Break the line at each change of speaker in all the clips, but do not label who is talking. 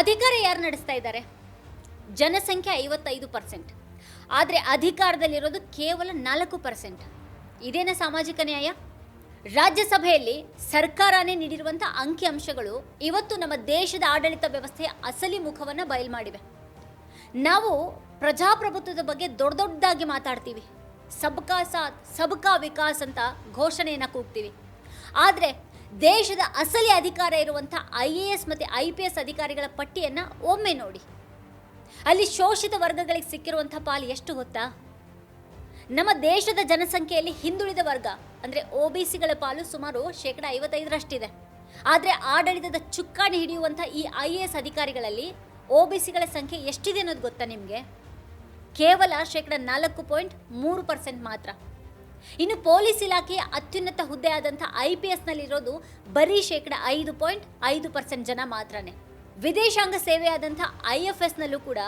ಅಧಿಕಾರ ಯಾರು ನಡೆಸ್ತಾ ಇದ್ದಾರೆ? ಜನಸಂಖ್ಯೆ ಐವತ್ತೈದು ಪರ್ಸೆಂಟ್ ಆದರೆ ಅಧಿಕಾರದಲ್ಲಿರೋದು ಕೇವಲ ನಾಲ್ಕು ಪರ್ಸೆಂಟ್ ಇದೇನ ಸಾಮಾಜಿಕ ನ್ಯಾಯ? ರಾಜ್ಯಸಭೆಯಲ್ಲಿ ಸರ್ಕಾರನೇ ನೀಡಿರುವಂಥ ಅಂಕಿಅಂಶಗಳು ಇವತ್ತು ನಮ್ಮ ದೇಶದ ಆಡಳಿತ ವ್ಯವಸ್ಥೆಯ ಅಸಲಿ ಮುಖವನ್ನು ಬಯಲು ಮಾಡಿವೆ. ನಾವು ಪ್ರಜಾಪ್ರಭುತ್ವದ ಬಗ್ಗೆ ದೊಡ್ಡ ದೊಡ್ಡದಾಗಿ ಮಾತಾಡ್ತೀವಿ. ಸಬ್ಕಾ ಸಾಥ್, ಸಬ್ಕಾ ವಿಕಾಸ್ ಅಂತ ಘೋಷಣೆಯನ್ನು ಕೂಗ್ತೀವಿ. ಆದರೆ ದೇಶದ ಅಸಲಿ ಅಧಿಕಾರ ಇರುವಂಥ ಐ ಎ ಎಸ್ ಮತ್ತು ಐ ಪಿ ಎಸ್ ಅಧಿಕಾರಿಗಳ ಪಟ್ಟಿಯನ್ನು ಒಮ್ಮೆ ನೋಡಿ. ಅಲ್ಲಿ ಶೋಷಿತ ವರ್ಗಗಳಿಗೆ ಸಿಕ್ಕಿರುವಂಥ ಪಾಲು ಎಷ್ಟು ಗೊತ್ತಾ? ನಮ್ಮ ದೇಶದ ಜನಸಂಖ್ಯೆಯಲ್ಲಿ ಹಿಂದುಳಿದ ವರ್ಗ, ಅಂದರೆ ಒ ಬಿ ಸಿಗಳ ಪಾಲು ಸುಮಾರು ಶೇಕಡ ಐವತ್ತೈದರಷ್ಟಿದೆ. ಆದರೆ ಆಡಳಿತದ ಚುಕ್ಕಾಣಿ ಹಿಡಿಯುವಂಥ ಈ ಐ ಎ ಎಸ್ ಅಧಿಕಾರಿಗಳಲ್ಲಿ ಒ ಬಿ ಸಿಗಳ ಸಂಖ್ಯೆ ಎಷ್ಟಿದೆ ಅನ್ನೋದು ಗೊತ್ತಾ ನಿಮಗೆ? ಕೇವಲ ಶೇಕಡ ನಾಲ್ಕು ಪಾಯಿಂಟ್ ಮೂರು ಪರ್ಸೆಂಟ್ ಮಾತ್ರ. ಇನ್ನು ಪೊಲೀಸ್ ಇಲಾಖೆಯ ಅತ್ಯುನ್ನತ ಹುದ್ದೆ ಆದಂಥ ಐ ಪಿ ಎಸ್ನಲ್ಲಿರೋದು ಬರೀ ಶೇಕಡ ಐದು ಪಾಯಿಂಟ್ ಐದು ಪರ್ಸೆಂಟ್ ಜನ ಮಾತ್ರನೇ. ವಿದೇಶಾಂಗ ಸೇವೆಯಾದಂಥ ಐ ಎಫ್ ಎಸ್ನಲ್ಲೂ ಕೂಡ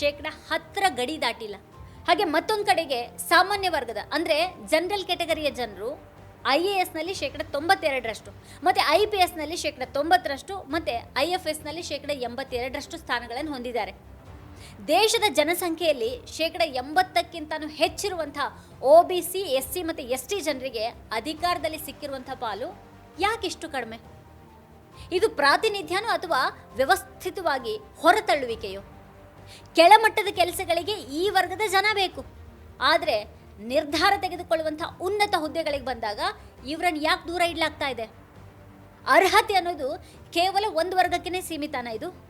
ಶೇಕಡ ಹತ್ತರ ಗಡಿ ದಾಟಿಲ್ಲ. ಹಾಗೆ ಮತ್ತೊಂದು ಕಡೆಗೆ ಸಾಮಾನ್ಯ ವರ್ಗದ, ಅಂದರೆ ಜನರಲ್ ಕೆಟಗರಿಯ ಜನರು ಐ ಎ ಎಸ್ನಲ್ಲಿ ಶೇಕಡ ತೊಂಬತ್ತೆರಡರಷ್ಟು, ಮತ್ತು ಐ ಪಿ ಎಸ್ನಲ್ಲಿ ಶೇಕಡ ತೊಂಬತ್ತರಷ್ಟು, ಮತ್ತು ಐ ಎಫ್ ಎಸ್ನಲ್ಲಿ ಶೇಕಡ ಎಂಬತ್ತೆರಡರಷ್ಟು ಸ್ಥಾನಗಳನ್ನು ಹೊಂದಿದ್ದಾರೆ. ದೇಶದ ಜನಸಂಖ್ಯೆಯಲ್ಲಿ ಶೇಕಡ ಎಂಬತ್ತಕ್ಕಿಂತನೂ ಹೆಚ್ಚಿರುವಂಥ O B C S C ಮತ್ತು ಎಸ್ ಟಿ ಜನರಿಗೆ ಅಧಿಕಾರದಲ್ಲಿ ಸಿಕ್ಕಿರುವಂಥ ಪಾಲು ಯಾಕಿಷ್ಟು ಕಡಿಮೆ? ಇದು ಪ್ರಾತಿನಿಧ್ಯನೋ ಅಥವಾ ವ್ಯವಸ್ಥಿತವಾಗಿ ಹೊರತಳ್ಳುವಿಕೆಯೋ? ಕೆಳಮಟ್ಟದ ಕೆಲಸಗಳಿಗೆ ಈ ವರ್ಗದ ಜನ ಬೇಕು. ಆದರೆ ನಿರ್ಧಾರ ತೆಗೆದುಕೊಳ್ಳುವಂಥ ಉನ್ನತ ಹುದ್ದೆಗಳಿಗೆ ಬಂದಾಗ ಇವರನ್ನು ಯಾಕೆ ದೂರ ಇಡ್ಲಾಗ್ತಾ ಇದೆ? ಅರ್ಹತೆ ಅನ್ನೋದು ಕೇವಲ ಒಂದು ವರ್ಗಕ್ಕೇ ಸೀಮಿತನ ಇದು.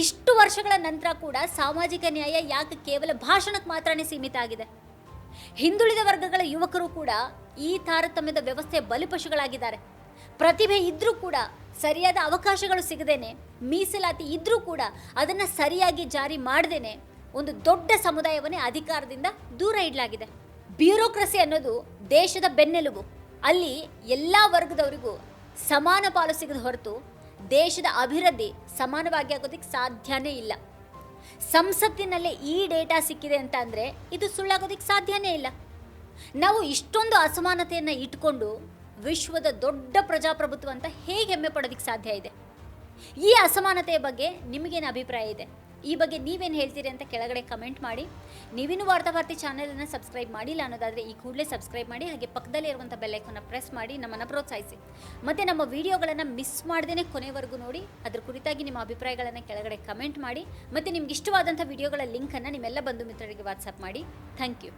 ಇಷ್ಟು ವರ್ಷಗಳ ನಂತರ ಕೂಡ ಸಾಮಾಜಿಕ ನ್ಯಾಯ ಯಾಕೆ ಕೇವಲ ಭಾಷಣಕ್ಕೆ ಮಾತ್ರನೇ ಸೀಮಿತ ಆಗಿದೆ? ಹಿಂದುಳಿದ ವರ್ಗಗಳ ಯುವಕರು ಕೂಡ ಈ ತಾರತಮ್ಯದ ವ್ಯವಸ್ಥೆಯ ಬಲಿಪಶುಗಳಾಗಿದ್ದಾರೆ. ಪ್ರತಿಭೆ ಇದ್ರೂ ಕೂಡ ಸರಿಯಾದ ಅವಕಾಶಗಳು ಸಿಗದೇನೆ, ಮೀಸಲಾತಿ ಇದ್ರೂ ಕೂಡ ಅದನ್ನು ಸರಿಯಾಗಿ ಜಾರಿ ಮಾಡದೇನೆ ಒಂದು ದೊಡ್ಡ ಸಮುದಾಯವನ್ನೇ ಅಧಿಕಾರದಿಂದ ದೂರ ಇಡಲಾಗಿದೆ. ಬ್ಯೂರೋಕ್ರಸಿ ಅನ್ನೋದು ದೇಶದ ಬೆನ್ನೆಲುಬು. ಅಲ್ಲಿ ಎಲ್ಲ ವರ್ಗದವರಿಗೂ ಸಮಾನ ಪಾಲು ಸಿಗದ ಹೊರತು ದೇಶದ ಅಭಿವೃದ್ಧಿ ಸಮಾನವಾಗಿ ಆಗೋದಕ್ಕೆ ಸಾಧ್ಯನೇ ಇಲ್ಲ. ಸಂಸತ್ತಿನಲ್ಲೇ ಈ ಡೇಟಾ ಸಿಕ್ಕಿದೆ ಅಂತ ಅಂದರೆ ಇದು ಸುಳ್ಳಾಗೋದಕ್ಕೆ ಸಾಧ್ಯನೇ ಇಲ್ಲ. ನಾವು ಇಷ್ಟೊಂದು ಅಸಮಾನತೆಯನ್ನು ಇಟ್ಕೊಂಡು ವಿಶ್ವದ ದೊಡ್ಡ ಪ್ರಜಾಪ್ರಭುತ್ವ ಅಂತ ಹೇಗೆ ಹೆಮ್ಮೆ ಪಡೋದಕ್ಕೆ ಸಾಧ್ಯ ಇದೆ? ಈ ಅಸಮಾನತೆಯ ಬಗ್ಗೆ ನಿಮಗೇನು ಅಭಿಪ್ರಾಯ ಇದೆ? ಈ ಬಗ್ಗೆ ನೀವೇನು ಹೇಳ್ತೀರಿ ಅಂತ ಕೆಳಗಡೆ ಕಮೆಂಟ್ ಮಾಡಿ. ನೀವಿನ್ನೂ ವಾರ್ತಾಭಾರತಿ ಚಾನಲನ್ನು ಸಬ್ಸ್ಕ್ರೈಬ್ ಮಾಡಿಲ್ಲ ಅನ್ನೋದಾದರೆ ಈ ಕೂಡಲೇ ಸಬ್ಸ್ಕ್ರೈಬ್ ಮಾಡಿ, ಹಾಗೆ ಪಕ್ಕದಲ್ಲೇ ಇರುವಂಥ ಬೆಲ್ಲೈಕನ್ನ ಪ್ರೆಸ್ ಮಾಡಿ, ನಮ್ಮನ್ನು ಪ್ರೋತ್ಸಾಹಿಸಿ. ಮತ್ತು ನಮ್ಮ ವಿಡಿಯೋಗಳನ್ನು ಮಿಸ್ ಮಾಡ್ದೇ ಕೊನೆವರೆಗೂ ನೋಡಿ, ಅದರ ಕುರಿತಾಗಿ ನಿಮ್ಮ ಅಭಿಪ್ರಾಯಗಳನ್ನು ಕೆಳಗಡೆ ಕಮೆಂಟ್ ಮಾಡಿ, ಮತ್ತು ನಿಮ್ಗೆ ಇಷ್ಟವಾದಂಥ ವಿಡಿಯೋಗಳ ಲಿಂಕನ್ನು ನಿಮ್ಮೆಲ್ಲ ಬಂಧು ಮಿತ್ರರಿಗೆ ವಾಟ್ಸಪ್ ಮಾಡಿ. Thank you